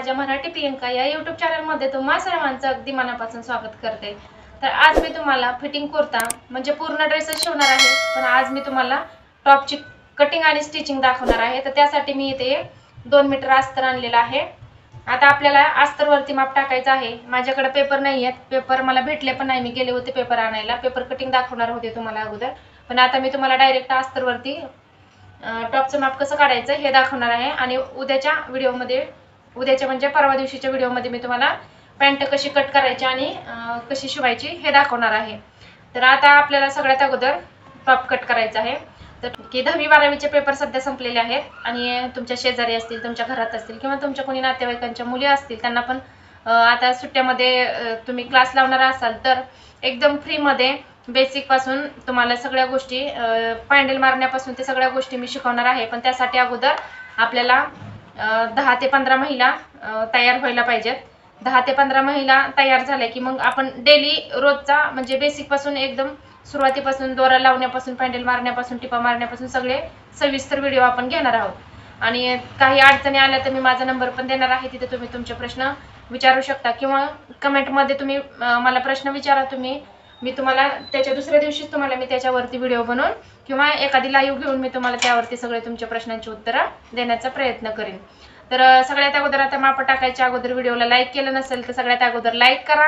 माझ्या मराठी प्रियंका या युट्यूब चॅनलमध्ये तुम्हा सर्वांचं अगदी मनापासून स्वागत करते. तर आज मी तुम्हाला फिटिंग कुर्ता म्हणजे पूर्ण ड्रेसच शिवणार आहे. पण आज मी तुम्हाला टॉपची कटिंग आणि स्टिचिंग दाखवणार आहे. तर त्यासाठी मी इथे दोन मीटर अस्तर आणलेलं आहे. आता आपल्याला अस्तरवरती माप टाकायचं आहे. माझ्याकडे पेपर नाही आहेत. पेपर मला भेटले पण नाही. मी गेले होते पेपर आणायला. पेपर कटिंग दाखवणार होते तुम्हाला अगोदर. पण आता मी तुम्हाला डायरेक्ट अस्तरवरती टॉपचं माप कसं काढायचं हे दाखवणार आहे. आणि उद्याच्या व्हिडिओमध्ये उद्याच्या म्हणजे परवा दिवशीच्या व्हिडिओमध्ये मी तुम्हाला पॅन्ट कशी कट करायची आणि कशी शिवायची हे दाखवणार आहे. तर आता आपल्याला सगळ्यात अगोदर टॉप कट करायचा आहे. तर की दहावी बारावीचे पेपर सध्या संपलेले आहेत आणि तुमच्या शेजारी असतील तुमच्या घरात असतील किंवा तुमच्या कोणी नातेवाईकांच्या मुली असतील त्यांना पण आता सुट्ट्यामध्ये तुम्ही क्लास लावणार असाल तर एकदम फ्रीमध्ये बेसिकपासून तुम्हाला सगळ्या गोष्टी पॅन्डल मारण्यापासून ते सगळ्या गोष्टी मी शिकवणार आहे. पण त्यासाठी अगोदर आपल्याला दहा ते पंधरा महिला तयार व्हायला पाहिजेत. दहा ते पंधरा महिला तयार झाल्या की मग आपण डेली रोजचा म्हणजे बेसिकपासून एकदम सुरुवातीपासून दोरा लावण्यापासून पॅन्डल मारण्यापासून टिपा मारण्यापासून सगळे सविस्तर व्हिडिओ आपण घेणार आहोत. आणि काही अडचणी आल्या तर मी माझा नंबर पण देणार आहे तिथे तुम्ही तुमचे प्रश्न विचारू शकता. किंवा कमेंटमध्ये तुम्ही मला प्रश्न विचारा तुम्ही. मी तुम्हाला त्याच्या दुसऱ्या दिवशीच तुम्हाला मी त्याच्यावरती व्हिडिओ बनवून किंवा एखादी लाईव्ह घेऊन मी तुम्हाला त्यावरती सगळे तुमच्या प्रश्नांची उत्तरं देण्याचा प्रयत्न करेन. तर सगळ्यात अगोदर आता माप टाकायच्या अगोदर व्हिडिओला लाईक केलं नसेल तर सगळ्यात अगोदर लाईक करा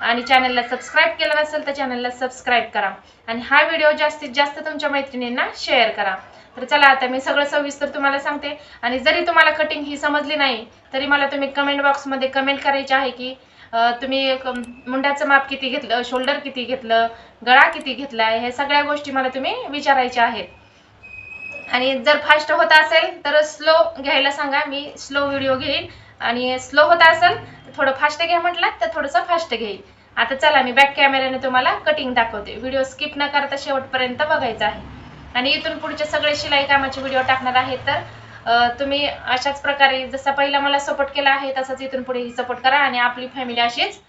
आणि चॅनलला सबस्क्राईब केलं नसेल तर चॅनलला सबस्क्राईब करा. आणि हा व्हिडिओ जास्तीत जास्त तुमच्या मैत्रिणींना शेअर करा. तर चला आता मी सगळं सविस्तर तुम्हाला सांगते. आणि जरी तुम्हाला कटिंग ही समजली नाही तरी मला तुम्ही कमेंट बॉक्समध्ये कमेंट करायची आहे की तुम्ही मुंड्याचं माप किती घेतलं शोल्डर किती घेतलं गळा किती घेतला हे सगळ्या गोष्टी मला तुम्ही विचारायच्या आहेत. आणि जर फास्ट होत असेल तर स्लो घ्यायला सांगा मी स्लो व्हिडिओ घेईन. आणि स्लो होत असेल तर थोडं फास्ट घ्या म्हटलं तर थोडंसं फास्ट घेईल. आता चला मी बॅक कॅमेऱ्याने तुम्हाला कटिंग दाखवते. व्हिडिओ स्किप न करता शेवटपर्यंत बघायचा आहे. आणि इथून पुढचे सगळे शिलाई कामाचे व्हिडिओ टाकणार आहे तर तुम्ही अशाच प्रकारे जसा पहिला मला सपोर्ट केला आहे तसाच इथून पुढेही सपोर्ट करा आणि आपली फॅमिली अशीच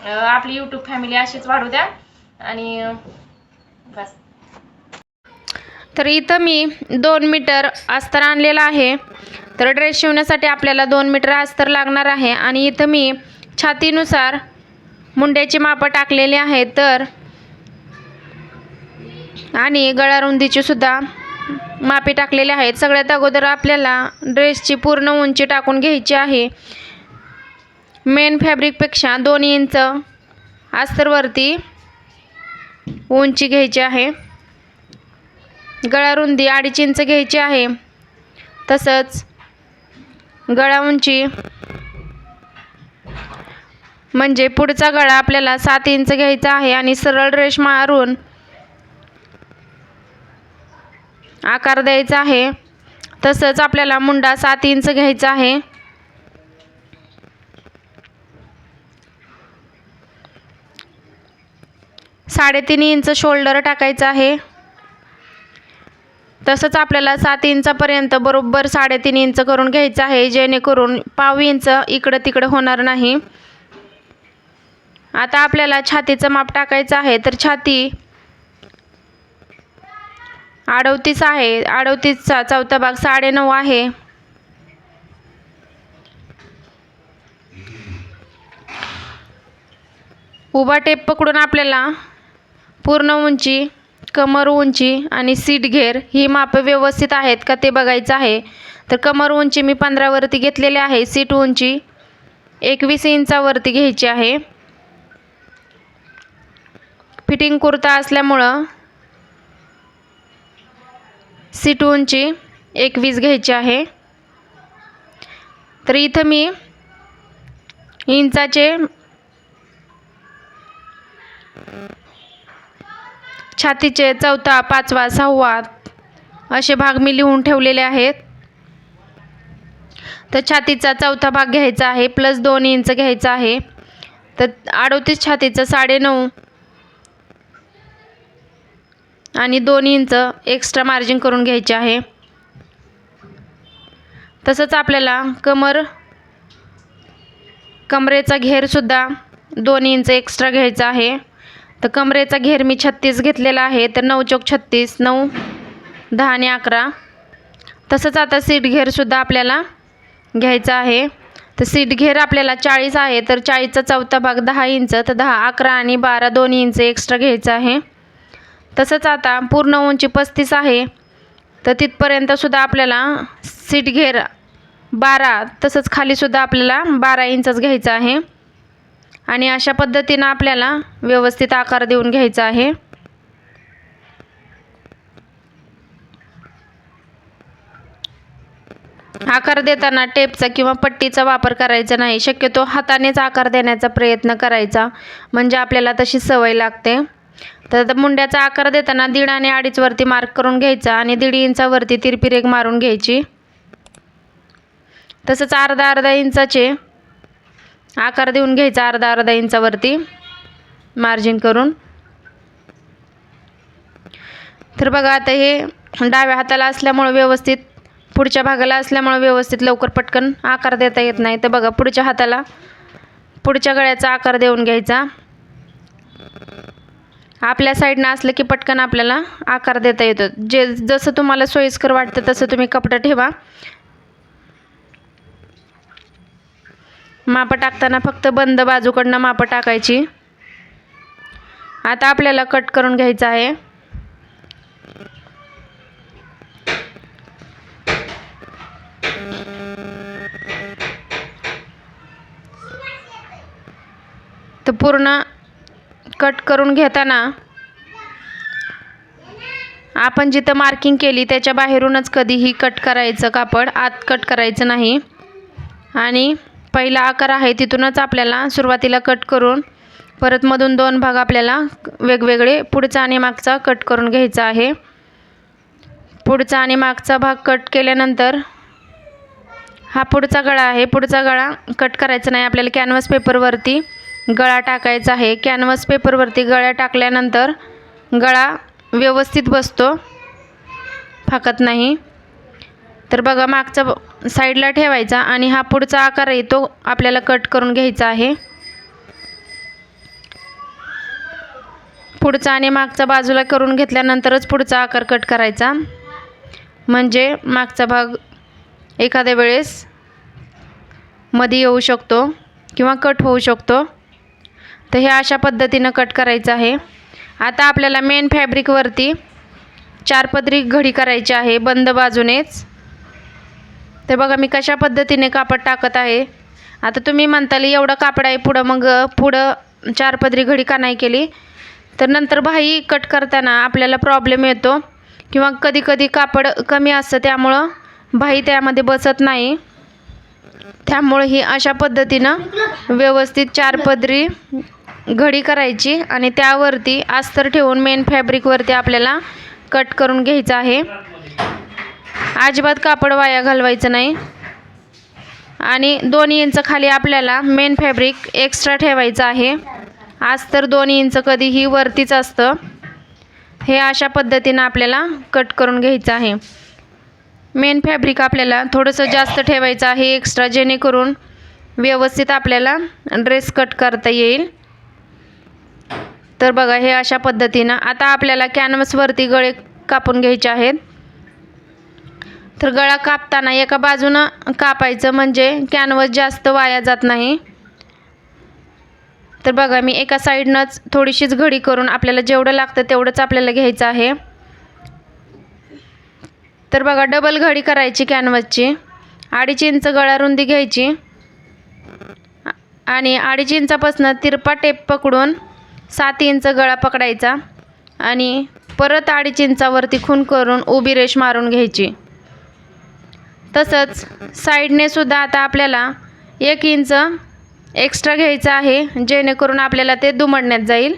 आपली यूट्यूब फॅमिली अशीच वाढू द्या. आणि बस. तर इथं मी दोन मीटर अस्तर आणलेलं आहे. तर ड्रेस शिवण्यासाठी आपल्याला दोन मीटर अस्तर लागणार आहे. आणि इथं मी छातीनुसार मुंड्याची मापं टाकलेली आहे. तर आणि गळारुंदीची सुद्धा मापे टाकलेले आहेत. सगळ्यात अगोदर आपल्याला ड्रेसची पूर्ण उंची टाकून घ्यायची आहे. मेन फॅब्रिकपेक्षा दोन इंच अस्तरवरती उंची घ्यायची आहे. गळा रुंदी अडीच इंच घ्यायची आहे. तसंच गळा उंची म्हणजे पुढचा गळा आपल्याला सात इंच घ्यायचा आहे आणि सरळ ड्रेस मारून आकार द्यायचा आहे. तसंच आपल्याला मुंडा सात इंच घ्यायचा आहे. साडेतीन इंच शोल्डर टाकायचं आहे. तसंच आपल्याला सात इंचापर्यंत बरोबर साडेतीन इंच करून घ्यायचं आहे जेणेकरून पाव इंच इकडं तिकडं होणार नाही. आता आपल्याला छातीचं माप टाकायचं आहे तर छाती अडवतीस आहे. अडवतीसचा चौथा भाग साडेनऊ आहे. उभा टेप पकडून आपल्याला पूर्ण उंची कमर उंची आणि सीट घेर ही मापं व्यवस्थित आहेत का ते बघायचं आहे. तर कमर उंची मी पंधरावरती घेतलेली आहे. सीट उंची एकवीस इंचावरती घ्यायची आहे. फिटिंग कुर्ता असल्यामुळं सीट उंची एकवीस घ्यायची आहे. तर इथं मी इंचाचे छातीचे चौथा पाचवा सहावा असे भाग मी लिहून ठेवलेले आहेत. तर छातीचा चौथा भाग घ्यायचा आहे प्लस दोन इंच घ्यायचा आहे. तर अडोतीस छातीचं साडेनऊ आणि दोन इंच एक्स्ट्रा मार्जिन करून घ्यायचे आहे. तसंच आपल्याला कमर कमरेचा घेरसुद्धा दोन इंच एक्स्ट्रा घ्यायचा आहे. तर कमरेचा घेर मी छत्तीस घेतलेला आहे तर नऊ चौक छत्तीस नऊ दहा आणि अकरा. तसंच आता सीट घेरसुद्धा आपल्याला घ्यायचा आहे. तर सीट घेर आपल्याला चाळीस आहे तर चाळीसचा चौथा भाग दहा इंच तर दहा अकरा आणि बारा दोन इंच एक्स्ट्रा घ्यायचा आहे. तसंच आता पूर्ण उंची पस्तीस आहे. तर तिथपर्यंतसुद्धा आपल्याला सीट घेर बारा तसंच खालीसुद्धा आपल्याला बारा इंचच घ्यायचं आहे. आणि अशा पद्धतीनं आपल्याला व्यवस्थित आकार देऊन घ्यायचा आहे. आकार देताना टेपचा किंवा पट्टीचा वापर करायचा नाही. शक्यतो हातानेच आकार देण्याचा प्रयत्न करायचा. म्हणजे आपल्याला तशी सवय लागते. तर आता मुंड्याचा आकार देताना दीड आणि अडीचवरती मार्क करून घ्यायचा आणि दीड इंचावरती तिरपी रेग मारून घ्यायची. तसंच अर्धा अर्धा इंचाचे आकार देऊन घ्यायचा अर्धा अर्धा इंचावरती मार्जिन करून. तर बघा आता हे डाव्या हाताला असल्यामुळं व्यवस्थित पुढच्या भागाला असल्यामुळं व्यवस्थित लवकर पटकन आकार देता येत नाही. तर बघा पुढच्या हाताला पुढच्या गळ्याचा आकार देऊन घ्यायचा. आपल्या साईडनं असलं की पटकन आपल्याला आकार देता येतो. जे जसं तुम्हाला सोयीस्कर वाटतं तसं तुम्ही कपडं ठेवा. माप टाकताना फक्त बंद बाजूकडनं मापं टाकायची. आता आपल्याला कट करून घ्यायचं आहे. तर पूर्ण कट करून घेताना आपण जिथं मार्किंग केली त्याच्या बाहेरूनच कधीही कट करायचं कापड आत कट करायचं नाही. आणि पहिला आकार आहे तिथूनच आपल्याला सुरुवातीला कट करून परत मधून दोन भाग आपल्याला वेगवेगळे पुढचा आणि मागचा कट करून घ्यायचा आहे. पुढचा आणि मागचा भाग कट केल्यानंतर हा पुढचा गळा आहे. पुढचा गळा कट करायचा नाही. आपल्याला कॅनव्हास पेपरवरती गळा टाकायचा आहे. कॅनव्हास पेपरवरती गळ्या टाकल्यानंतर गळा व्यवस्थित बसतो. फाकत नाही. तर बघा मागचा साईडला ठेवायचा आणि हा पुढचा आकार आहे तो आपल्याला कट करून घ्यायचा आहे. पुढचा आणि मागचा बाजूला करून घेतल्यानंतरच पुढचा आकार कट करायचा. म्हणजे मागचा भाग एखाद्या वेळेस मध्ये येऊ शकतो किंवा कट होऊ शकतो. तर हे अशा पद्धतीनं कट करायचं आहे. आता आपल्याला मेन फॅब्रिकवरती चार पदरी घडी करायची आहे बंद बाजूनेच. तर बघा मी कशा पद्धतीने कापड टाकत आहे. आता तुम्ही म्हणताल एवढं कापड आहे पुढं मग पुढं चार पदरी घडी का नाही केली? तर नंतर भाई कट करताना आपल्याला प्रॉब्लेम येतो. किंवा कधी कधी कापड कमी असतं त्यामुळं भाई त्यामध्ये बसत नाही. त्यामुळे ही अशा पद्धतीनं व्यवस्थित चार पदरी घडी करायची आणि त्यावरती अस्तर ठेवून मेन फॅब्रिकवरती आपल्याला कट करून घ्यायचं आहे. अजिबात कापड वाया घालवायचं नाही. आणि दोन इंच खाली आपल्याला मेन फॅब्रिक एक्स्ट्रा ठेवायचं आहे. आज तर दोन इंच कधीही वरतीच असतं. हे अशा पद्धतीनं आपल्याला कट करून घ्यायचं आहे. मेन फॅब्रिक आपल्याला थोडंसं जास्त ठेवायचं आहे एक्स्ट्रा जेणेकरून व्यवस्थित आपल्याला ड्रेस कट करता येईल. तर बघा हे अशा पद्धतीनं आता आपल्याला कॅनव्हसवरती गळे कापून घ्यायचे आहेत. तर गळा कापताना एका बाजूनं कापायचं म्हणजे कॅनव्हस जास्त वाया जात नाही. तर बघा मी एका साईडनंच थोडीशीच घडी करून आपल्याला जेवढं लागतं तेवढंच आपल्याला घ्यायचं आहे. तर बघा डबल घडी करायची कॅनव्हसची अडीच इंच गळा रुंदी घ्यायची. आणि अडीच इंचापासनं तिरपा टेप पकडून सात इंच गळा पकडायचा आणि परत अडीच इंचावरती खून करून उभी रेष मारून घ्यायची. तसंच साईडने सुद्धा आता आपल्याला एक इंच एक्स्ट्रा घ्यायचं आहे जेणेकरून आपल्याला ते दुमडण्यात जाईल.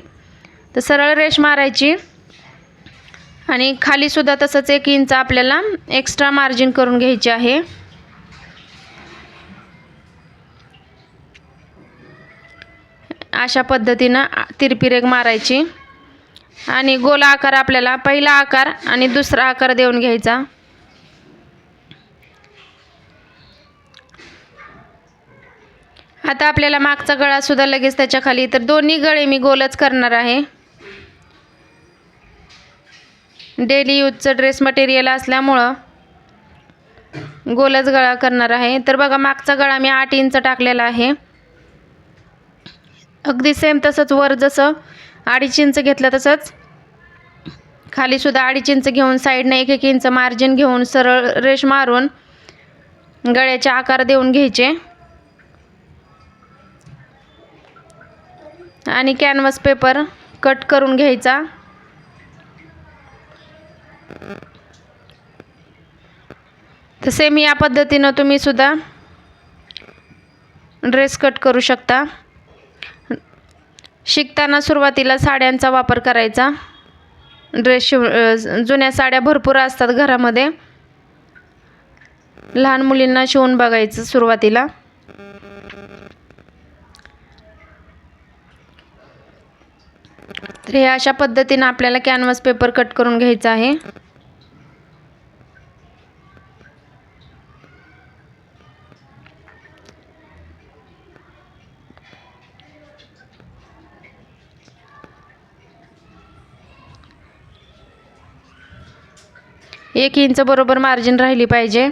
तर सरळ रेष मारायची आणि खालीसुद्धा तसंच एक इंच आपल्याला एक्स्ट्रा मार्जिन करून घ्यायची आहे. अशा पद्धतीनं तिरपी रेग मारायची. आणि गोल आकार आपल्याला पहिला आकार आणि दुसरा आकार देऊन घ्यायचा. आता आपल्याला मागचा गळा सुद्धा लगेच त्याच्याखाली तर दोन्ही गळे मी गोलच करणार आहे. डेली यूजचं ड्रेस मटेरियल असल्यामुळं गोलच गळा करणार आहे. तर बघा मागचा गळा मी आठ इंच टाकलेला आहे. अगदी सेम तसंच वर जसं अडीच इंच घेतलं तसंच. खालीसुद्धा अडीच इंच घेऊन साईडनं एक एक इंच मार्जिन घेऊन सरळ रेश मारून गळ्याचे आकार देऊन घ्यायचे. आणि कॅनव्हास पेपर कट करून घ्यायचा. तर सेम या पद्धतीनं तुम्ही सुद्धा ड्रेस कट करू शकता. शिकताना सुरुवातीला साड्यांचा वापर करायचा. ड्रेस शिव जुन्या साड्या भरपूर असतात घरामध्ये. लहान मुलींना शिवून बघायचं सुरुवातीला. तर हे अशा पद्धतीनं आपल्याला कॅनव्हास पेपर कट करून घ्यायचा आहे. एक इंच बरोबर मार्जिन राहिली पाहिजे.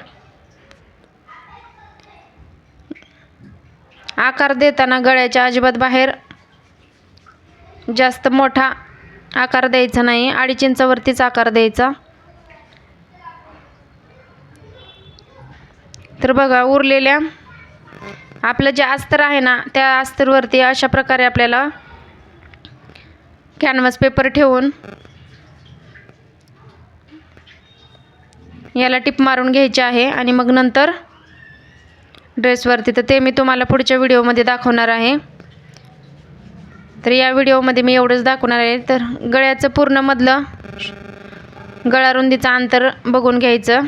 आकार देताना गळ्याच्या अजिबात बाहेर जास्त मोठा आकार द्यायचा नाही. अडीच इंचावरतीच आकार द्यायचा. तर बघा उरलेल्या आपलं जे अस्तर आहे ना त्या अस्तरवरती अशा प्रकारे आपल्याला कॅनव्हास पेपर ठेवून याला टिप मारून घ्यायची आहे आणि मग नंतर ड्रेसवरती. तर ते मी तुम्हाला पुढच्या व्हिडिओमध्ये दाखवणार आहे. तर या व्हिडिओमध्ये मी एवढंच दाखवणार आहे. तर गळ्याचं पूर्ण मधलं गळा रुंदीचं अंतर बघून घ्यायचं.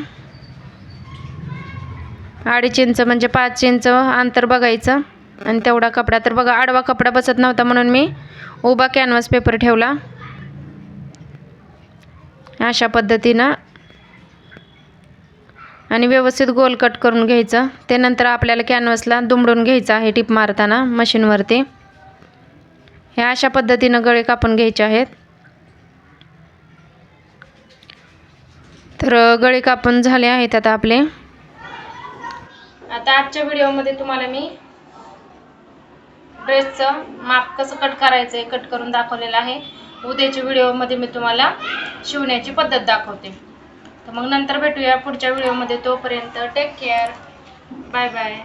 अडीच इंच म्हणजे पाच इंच अंतर बघायचं. आणि तेवढा कपडा. तर बघा आडवा कपडा बसत नव्हता म्हणून मी उभा कॅनव्हास पेपर ठेवला. अशा पद्धतीनं आणि व्यवस्थित गोल कट करून घ्यायचं. ते नंतर आपल्याला कॅनव्हसला दुमडून घ्यायचं आहे टिप मारताना मशीनवरती हे अशा पद्धतीनं गळे कापून घ्यायचे आहेत. तर गळे कापून झाले आहेत आता आपले. आता आजच्या व्हिडिओमध्ये तुम्हाला मी ड्रेसचं माप कसं कट करायचं आहे कट करून दाखवलेलं आहे. उद्याच्या व्हिडिओमध्ये मी तुम्हाला शिवण्याची पद्धत दाखवते. तर मग नंतर भेटूया पुढच्या व्हिडिओमध्ये तोपर्यंत टेक केअर बाय बाय